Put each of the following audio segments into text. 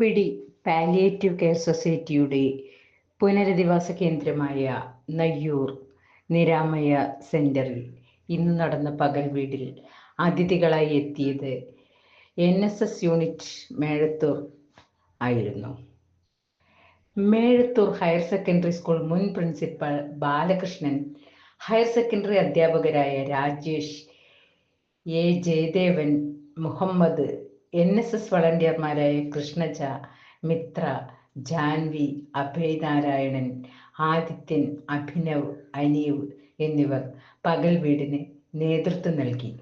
നെടുമ്പിടി palliative care സൊസൈറ്റിയുടെ പുനരധിവാസ കേന്ദ്രമായ നയ്യൂർ നിരാമയ സെന്ററിൽ ഇന്ന് നടന്ന പകൽ വീടിൽ അതിഥികളായി എത്തിയത് N S S unit Mezhathur ആയിരുന്നു. മേഴത്തൂർ ഹയർ സെക്കൻഡറി സ്കൂൾ മുൻ പ്രിൻസിപ്പൽ ബാലകൃഷ്ണൻ ഹയർ സെക്കൻഡറി അധ്യാപകരായ Rajesh A Jayadevan Muhammad N S S വളണ്ടിയർമാരായ Krishnaja Mithra Janvi Abhay Narayanan Adithyan Abhinav Aneev എന്നിവർ പകൽ വീടിന് നേതൃത്വം നൽകി.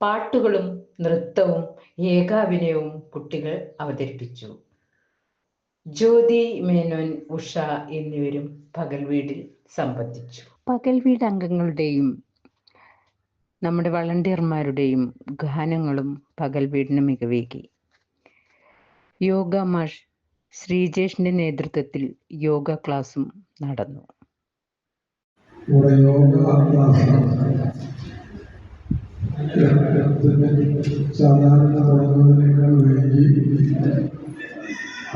പാട്ടുകളും നൃത്തവും ഏകാഭിനയവും കുട്ടികൾ അവതരിപ്പിച്ചു. ജ്യോതി മേനോൻ ഉഷ എന്നിവരും പകൽ വീടിൽ സംബന്ധിച്ചു. പകൽ വീട് അംഗങ്ങളുടെയും നമ്മുടെ വളണ്ടിയർമാരുടെയും ഗാനങ്ങളും പകൽ വീടിന് മികവേകി. യോഗ മാഷ് ശ്രീജേഷിന്റെ നേതൃത്വത്തിൽ യോഗ ക്ലാസും നടന്നു. സാധാരണ തുടങ്ങുന്നതിനേക്കാൾ വൈകി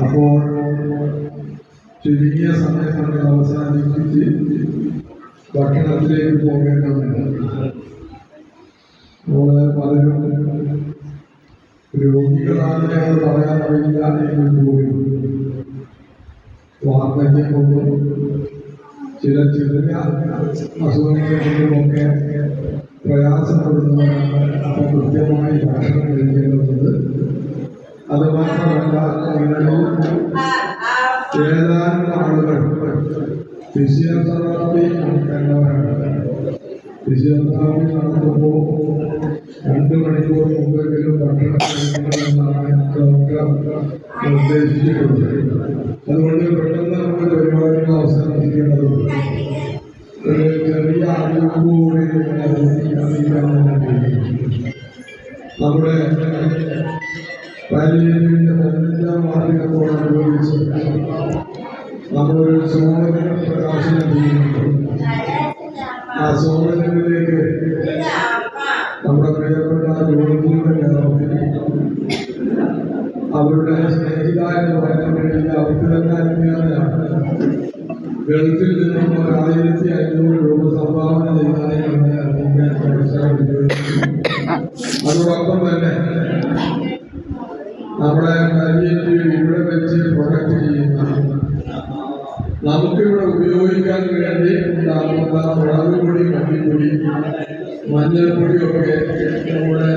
അപ്പോൾ ചുരുങ്ങിയ സമയത്താണ് അവസാനിപ്പിച്ച് ഭക്ഷണത്തിലേക്ക് പോകേണ്ടതുണ്ട്. നമ്മൾ പലരും രോഗികളാണെന്ന് പറയാൻ കഴിയില്ല എങ്കിൽ പോലും വാർദ്ധക്യം കൊണ്ടും ചില ചെറിയ അസുഖങ്ങളൊക്കെ പ്രയാസപ്പെടുന്നവരാണ്. അപ്പോൾ കൃത്യമായി ഭക്ഷണം കഴിക്കേണ്ടതുണ്ട്. അത് മാത്രമല്ല ഏതാനും ആളുകൾ ഫിസിയോതെറാപ്പി നടത്തേണ്ടവരാണ്. ഫിസിയോതെറാപ്പി നടത്തുമ്പോൾ രണ്ട് മണിക്കൂർ മുമ്പെങ്കിലും ഗൾഫിൽ നിന്നും ആയിരത്തി അഞ്ഞൂറ് രൂപ സംഭാവന ചെയ്തതായി തന്നെ അറിയിക്കാൻ അതോടൊപ്പം തന്നെ നമ്മുടെ പാലിയേറ്റീവ് ഇവിടെ വെച്ച് പ്രൊഡക്റ്റ് ചെയ്യുന്ന നമുക്കിവിടെ ഉപയോഗിക്കാൻ വേണ്ടി ഉണ്ടാകുന്ന മുളകുപൊടി മല്ലിപ്പൊടി മഞ്ഞൾപ്പൊടിയൊക്കെ നമ്മുടെ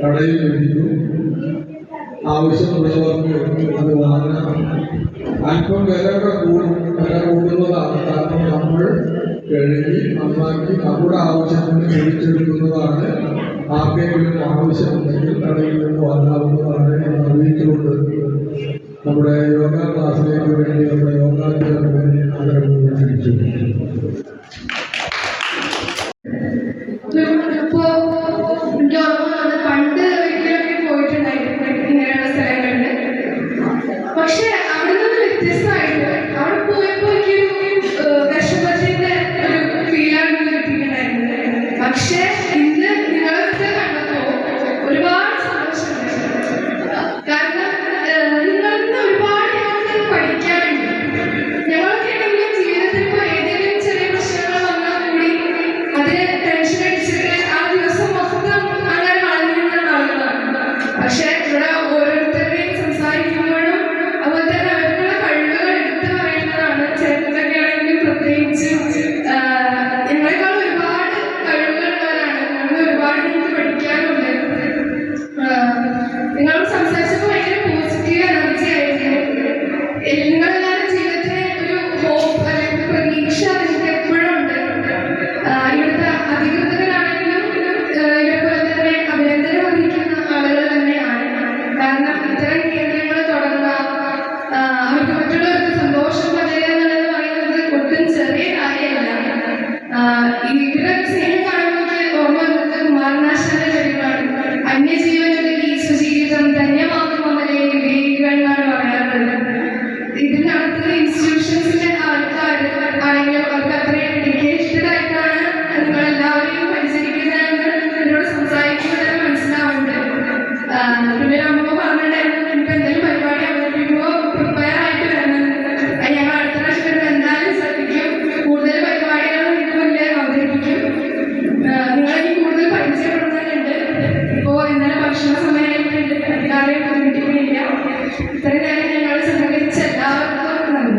കടയിൽ ലഭിക്കും ആവശ്യമുള്ളവർക്ക് അത് വാങ്ങാം. അല്പം വില കഴുകി നന്നാക്കി നമ്മുടെ ആവശ്യത്തിന് ചോദിച്ചെടുക്കുന്നതാണ്. ആർക്കെങ്കിലും ആവശ്യമുണ്ടെങ്കിൽ കടയിൽ നിന്ന് വാങ്ങാവുന്നതാണ് എന്ന് അറിയിച്ചുകൊണ്ട് നമ്മുടെ യോഗ ക്ലാസ്സിലേക്ക് വേണ്ടി നമ്മുടെ യോഗാധ്യാപകനെ ആദരവ് ക്ഷണിച്ചു ഇവിടെ സ്നേഹം കാണുന്നത് ഓർമ്മ കുമാരനാശാന്റെ പരിപാടി അന്യജീവൻ ഭക്ഷണ അധികാരം ബുദ്ധിമുട്ടിക്കുന്നില്ല ഇത്രയും നേരം ഞങ്ങൾ സഹകരിച്ച എല്ലാവർക്കും നന്ദി.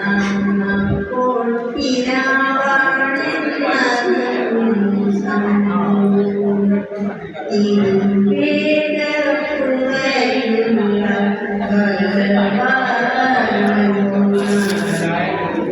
Nah.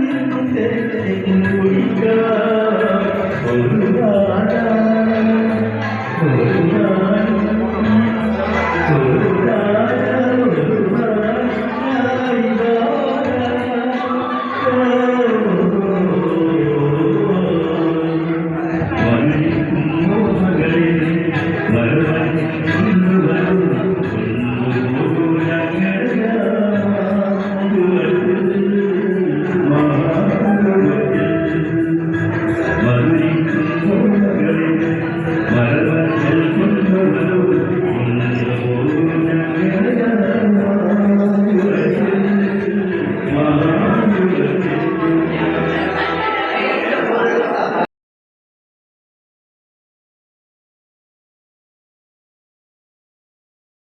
നിന്നും തേൻ കുടിക്കാം